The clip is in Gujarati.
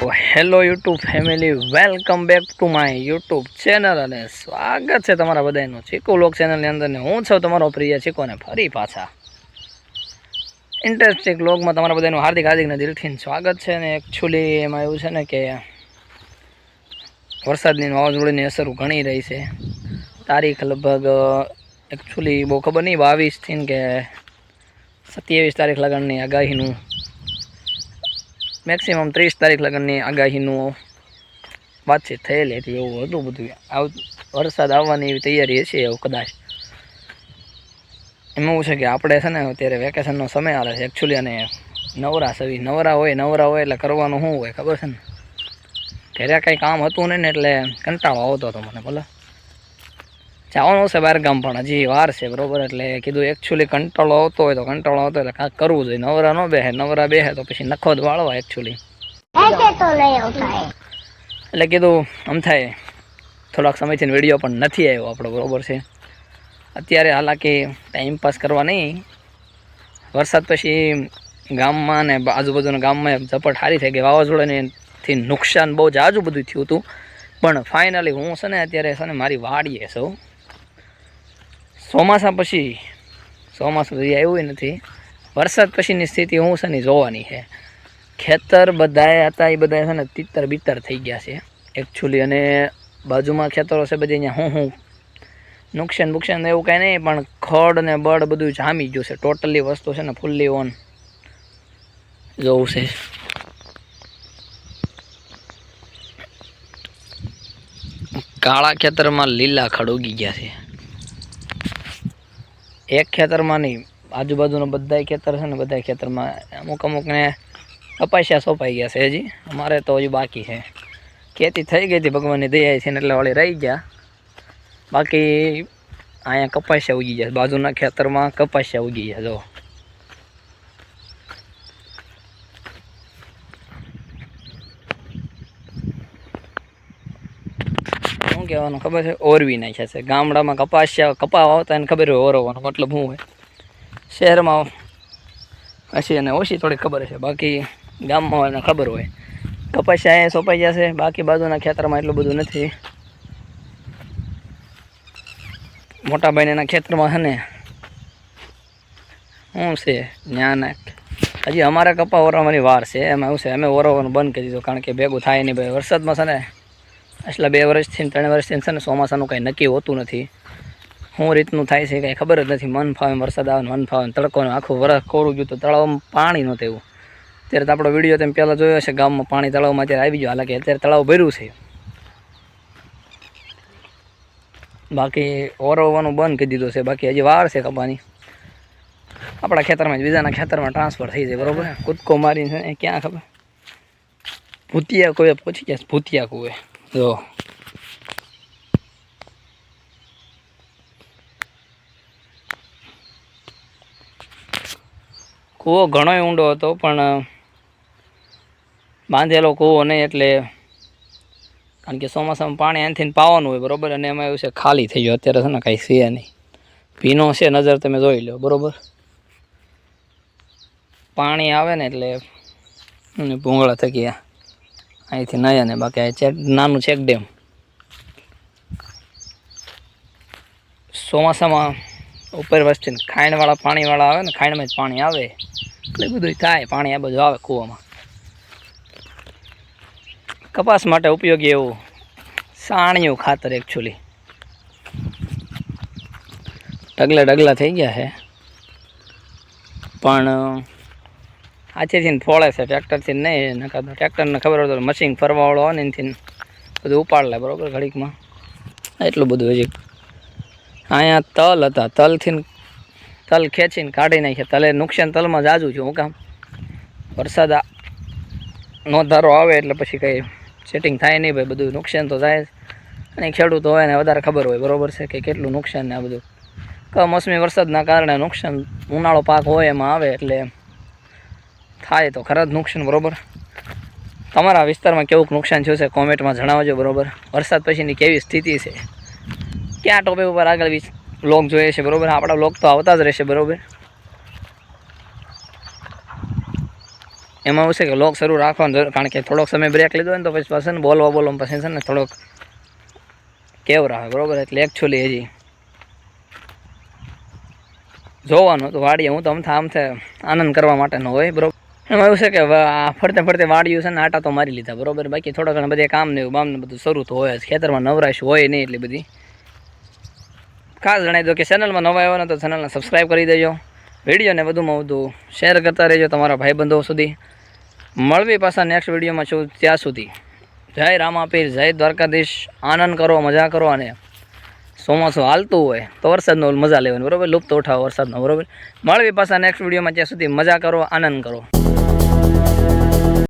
Hello YouTube family, welcome back to my YouTube channel અને સ્વાગત છે તમારા બધાનું ચીકુ લોક ચેનલની અંદર હું છું તમારો પ્રિય ચીકોને ફરી પાછા. ઇન્ટરેસ્ટિંગ લોગમાં તમારા બધાનું હાર્દિક હાર્દિકને દિલથી સ્વાગત છે ને એકચ્યુઅલી એમાં એવું છે ને કે વરસાદની વાવાઝોડાની અસર ઘણી રહી છે. તારીખ લગભગ એકચ્યુઅલી બહુ ખબર નહીં, બાવીસથી કે સત્યાવીસ તારીખ લગનની આગાહીનું મેક્સિમમ ત્રીસ તારીખ લગ્નની આગાહીનું વાતચીત થયેલી હતી, એવું હતું બધું. આવ, વરસાદ આવવાની એવી તૈયારી હશે એવું કદાચ. એમાં એવું છે કે આપણે છે ને અત્યારે વેકેશનનો સમય આવે છે. એકચ્યુઅલી અને નવરા સવી નવરા હોય નવરા હોય એટલે કરવાનું શું હોય ખબર છે ને? ઘરે કાંઈ કામ હતું નહીં ને એટલે કંટાળો આવતો હતો મને ભલે. જવાનું છે બહાર ગામ પણ હજી વાર છે બરોબર? એટલે કીધું એકચ્યુઅલી કંટાળો આવતો હોય તો કંટાળો આવતો એટલે કાંક કરવું જોઈએ. નવરા નો બેહે નવરા બેહે તો પછી નખો જ વાળવા એકચ્યુઅલી એટલે કીધું આમ થાય થોડાક સમયથી વીડિયો પણ નથી આવ્યો આપણો બરાબર છે? અત્યારે હાલાકી ટાઈમ પાસ કરવા નહીં. વરસાદ પછી ગામમાં ને આજુબાજુના ગામમાં ઝપટ સારી થઈ ગઈ. વાવાઝોડાનેથી નુકસાન બહુ જ આજુ બધું થયું હતું. પણ ફાઇનલી હું છે ને અત્યારે છે ને મારી વાડીએ છું. ચોમાસા પછી ચોમાસું તો આવ્યું નથી. વરસાદ પછીની સ્થિતિ હું છે ને જોવાની છે. ખેતર બધાએ હતા, એ બધા છે ને તિત્તર બિત્તર થઈ ગયા છે. એકચ્યુઅલી અને બાજુમાં ખેતરો છે બધી અહીંયા હું હું. નુકસાન બુકસાન એવું કાંઈ નહીં, પણ ખડ ને બળ બધું જામી ગયું છે. ટોટલી વસ્તુ છે ને ફૂલ્લી ઓન જોવું છે. કાળા ખેતરમાં લીલા ખડ ઉગી ગયા છે. એક ખેતરમાં નહીં, આજુબાજુના બધા ખેતર છે ને બધા ખેતરમાં અમુક અમુકને કપાસિયા સોંપાઈ ગયા છે હજી. અમારે તો હજી બાકી છે. ખેતી થઈ ગઈ હતી, ભગવાનની દયા છે ને એટલે વળી રહી ગયા. બાકી અહીંયા કપાસિયા ઉગી ગયા. બાજુના ખેતરમાં કપાસિયા ઉગી ગયા જો. કહેવાનું? ખબર છે? ઓરવી નાખ્યા છે. ગામડામાં કપાસિયા, કપા વાવતા એને ખબર હોય ઓરવવાનો. મતલબ શું હોય? શહેરમાં પછી અને ઓછી થોડી ખબર છે. બાકી ગામમાં એને ખબર હોય. કપાસિયા અહીંયા સોંપાઈ જશે બાકી બાજુના ખેતરમાં એટલું બધું નથી. મોટા ભાઈના ખેતરમાં છે ને શું છે જ્ઞાન હજી અમારે કપા ઓરવાની વાર છે. એમાં એવું છે, અમે ઓરવાનું બંધ કરી દીધું. કારણ કે ભેગું થાય નહીં. ભાઈ વરસાદમાં છે ને એટલા બે વર્ષથી ત્રણ વર્ષથી છે ને ચોમાસાનું કંઈ નક્કી હોતું નથી. શું રીતનું થાય છે કંઈ ખબર જ નથી. મન ફાવે વરસાદ આવે મન ફાવે ને તડકો આખું વરસ કોરું ગયું તો તળાવમાં પાણી નહોતું એવું. અત્યારે તો આપણો વીડિયો તમે પહેલાં જોયો હશે, ગામમાં પાણી તળાવમાં અત્યારે આવી ગયો. હાલાકી અત્યારે તળાવ ભર્યું છે. બાકી ઓરવવાનું બંધ કરી દીધું છે. બાકી હજી વાર છે કપાની આપણા ખેતરમાં જ, બીજાના ખેતરમાં ટ્રાન્સફર થઈ જાય, બરોબર? કૂદકો મારીને ક્યાં ખબર? ભૂતિયા કોઈ પહોંચી ગયા ભૂતિયા કુએ જો. કૂવો ઘણો ઊંડો હતો, પણ બાંધેલો કૂવો નહીં એટલે કારણ કે ચોમાસામાં પાણી અહીંથી પાવાનું હોય, બરોબર? અને એમાં એવું છે, ખાલી થઈ ગયો. અત્યારે છે ને કાંઈ છે નહીં. ભીનો છે નજર, તમે જોઈ લો, બરોબર? પાણી આવે ને એટલે ભૂંગળા થકી આ અહીંથી નયા ને બાકી આ ચેક નાનું ચેક ડેમ. ચોમાસામાં ઉપર વસ્તી ખાંડવાળા પાણીવાળા આવે ને ખાંડમાં જ પાણી આવે. એટલે બધું થાય, પાણી આ બધું આવે કૂવામાં. કપાસ માટે ઉપયોગી એવું સાણિયું ખાતર એકચ્યુઅલી ડગલા ડગલા થઈ ગયા છે. પણ ને ફોળે છે ટ્રેક્ટરથી નહીં નકા તો ટ્રેક્ટરને ખબર હોય તો મશીન ફરવાવાળો હોય ને એનાથી બધું ઉપાડ લે, બરોબર, ઘડીકમાં. એટલું બધું હજી. અહીંયા તલ હતા તલથી તલ ખેંચીને કાઢી નાખ્યા. તલે નુકસાન તલમાં જાજુ છું, હું કામ. વરસાદ નો ધારો આવે એટલે પછી કંઈ સેટિંગ થાય નહીં ભાઈ, બધું નુકસાન તો થાય જ. અને ખેડૂતો હોય ને વધારે ખબર હોય, બરોબર છે, કે કેટલું નુકસાન ને આ બધું. કમોસમી વરસાદના કારણે નુકસાન ઉનાળો પાક હોય એમાં આવે એટલે થાય તો ખરા જ નુકસાન, બરોબર? તમારા વિસ્તારમાં કેવું નુકસાન થયું છે, કોમેન્ટમાં જણાવજો, બરોબર? વરસાદ પછીની કેવી સ્થિતિ છે? ક્યાં ટોપિક ઉપર આગળ બ્લોગ જોઈએ છે, બરોબર? આપણા બ્લોગ તો આવતા જ રહેશે, બરાબર? એમાં એવું કે લોક શરૂ રાખવાનું જરૂર કારણ કે થોડોક સમય બ્રેક લીધો ને તો પછી પાસે ને બોલવા બોલવા પછી છે ને થોડોક કેવ રાખે બરાબર? એટલે એકચ્યુઅલી હજી જોવાનું તો વાડીએ. હું તો આમથા આમથે આનંદ કરવા માટેનો હોય, બરોબર? એમાં એવું છે કે ફરતે ફરતે વાળ્યું છે ને આટા તો મારી લીધા, બરોબર? બાકી થોડા ઘણા બધા કામ ને એવું બામ ને બધું શરૂ તો હોય ખેતરમાં નવરાશ હોય નહીં એટલી બધી. ખાસ જણાવી દો કે ચેનલમાં નવા આવ્યો તો ચેનલને સબસ્ક્રાઈબ કરી દેજો. વિડીયોને વધુમાં વધુ શેર કરતા રહેજો તમારા ભાઈબંધો સુધી. મળવી પાછા નેક્સ્ટ વિડીયોમાં છું ત્યાં સુધી. જય રામાપીર, જય દ્વારકાધીશ. આનંદ કરો, મજા કરો અને ચોમાસું હાલતું હોય તો વરસાદનો મજા લેવાની, બરોબર? લુપ્ત ઉઠાવો વરસાદનો, બરોબર? મળવી પાછા નેક્સ્ટ વિડીયોમાં ત્યાં સુધી મજા કરો, આનંદ કરો.